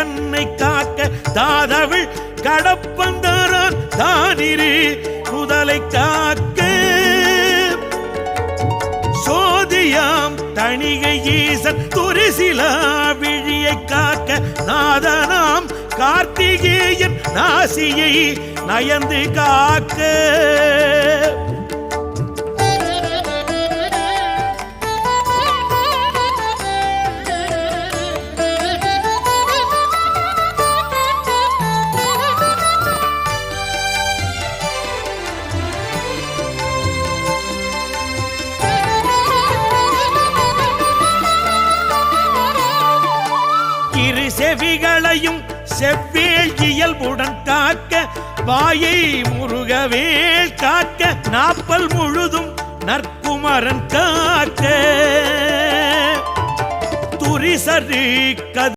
தன்னை காக்க தாதவிள் கடப்பந்தாரான் தானிரு முதலை காக்க சோதியாம் தணிகை ஈசன் துரிசிலா விழியை காக்க நாதனாம் கார்த்திகேயன் நாசியை நயந்து காக்க. இரு செவிகளையும் செவ்வேள் இயல்புடன் காக்க வாயை முருகவேள் காக்க நாப்பல் முழுதும் நற்குமரன் காக்க. துரிசரு கது